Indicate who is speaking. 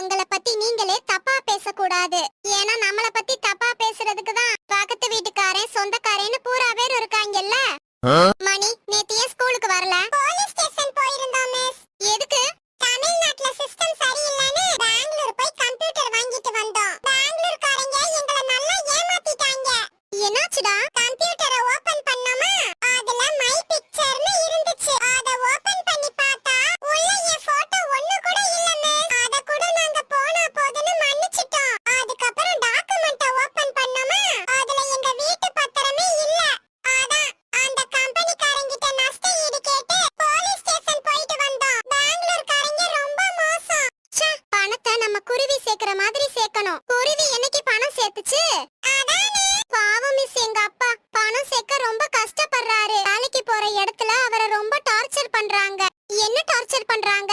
Speaker 1: உங்களை பத்தி நீங்களே தப்பா பேசக்கூடாது. ஏன்னா நம்மள பத்தி நம்ம குருவி சேர்க்கிற மாதிரி சேர்க்கணும். குருவி என்னைக்கு பணம் சேர்த்துச்சு? பாவம் மிஸ் எங்க அப்பா. பணம் சேர்க்க ரொம்ப கஷ்டப்படுறாரு. வேலைக்கு போற இடத்துல அவரை ரொம்ப டார்ச்சர் பண்றாங்க. என்ன டார்ச்சர் பண்றாங்க?